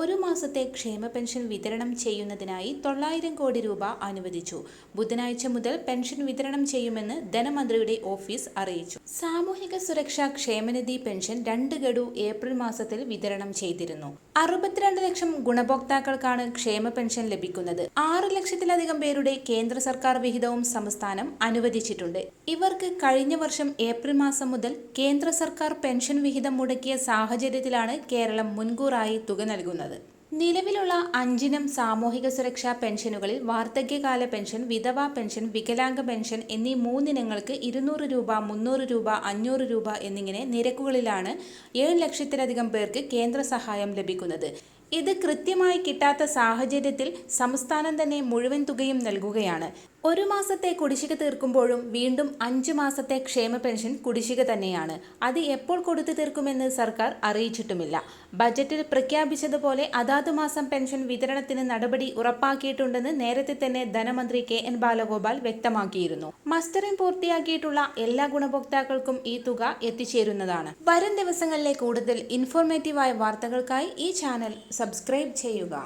ഒരു മാസത്തെ ക്ഷേമ പെൻഷൻ വിതരണം ചെയ്യുന്നതിനായി തൊള്ളായിരം കോടി രൂപ അനുവദിച്ചു. ബുധനാഴ്ച മുതൽ പെൻഷൻ വിതരണം ചെയ്യുമെന്ന് ധനമന്ത്രിയുടെ ഓഫീസ് അറിയിച്ചു. സാമൂഹിക സുരക്ഷാ ക്ഷേമനിധി പെൻഷൻ രണ്ട് ഗഡു ഏപ്രിൽ മാസത്തിൽ വിതരണം ചെയ്തിരുന്നു. അറുപത്തിരണ്ട് ലക്ഷം ഗുണഭോക്താക്കൾക്കാണ് ക്ഷേമ പെൻഷൻ ലഭിക്കുന്നത്. ആറ് ലക്ഷത്തിലധികം പേരുടെ കേന്ദ്ര സർക്കാർ വിഹിതവും സംസ്ഥാനം അനുവദിച്ചിട്ടുണ്ട്. ഇവർക്ക് കഴിഞ്ഞ വർഷം ഏപ്രിൽ മാസം മുതൽ കേന്ദ്ര സർക്കാർ പെൻഷൻ വിഹിതം മുടക്കിയ സാഹചര്യത്തിലാണ് കേരളം മുൻകൂറായി തുക നൽകുന്നത്. നിലവിലുള്ള അഞ്ചിനം സാമൂഹിക സുരക്ഷാ പെൻഷനുകളിൽ വാർദ്ധക്യകാല പെൻഷൻ വിധവാ പെൻഷൻ വികലാംഗ പെൻഷൻ എന്നീ മൂന്നിനങ്ങൾക്ക് ഇരുന്നൂറ് രൂപ മുന്നൂറ് രൂപ അഞ്ഞൂറ് രൂപ എന്നിങ്ങനെ നിരക്കുകളിലാണ് ഏഴ് ലക്ഷത്തിലധികം പേർക്ക് കേന്ദ്ര സഹായം ലഭിക്കുന്നത്. ഇത് കൃത്യമായി കിട്ടാത്ത സാഹചര്യത്തിൽ സംസ്ഥാനം തന്നെ മുഴുവൻ തുകയും നൽകുകയാണ്. ഒരു മാസത്തെ കുടിശ്ശിക തീർക്കുമ്പോഴും വീണ്ടും അഞ്ച് മാസത്തെ ക്ഷേമ പെൻഷൻ കുടിശ്ശിക തന്നെയാണ്. അത് എപ്പോൾ കൊടുത്തു തീർക്കുമെന്ന് സർക്കാർ അറിയിച്ചിട്ടുമില്ല. ബജറ്റിൽ പ്രഖ്യാപിച്ചതുപോലെ അതാത് മാസം പെൻഷൻ വിതരണത്തിന് നടപടി ഉറപ്പാക്കിയിട്ടുണ്ടെന്ന് നേരത്തെ തന്നെ ധനമന്ത്രി കെ എൻ ബാലഗോപാൽ വ്യക്തമാക്കിയിരുന്നു. മസ്റ്ററിംഗ് പൂർത്തിയാക്കിയിട്ടുള്ള എല്ലാ ഗുണഭോക്താക്കൾക്കും ഈ തുക എത്തിച്ചേരുന്നതാണ്. വരും ദിവസങ്ങളിലെ കൂടുതൽ ഇൻഫോർമേറ്റീവായ വാർത്തകൾക്കായി ഈ ചാനൽ സബ്സ്ക്രൈബ് ചെയ്യുക.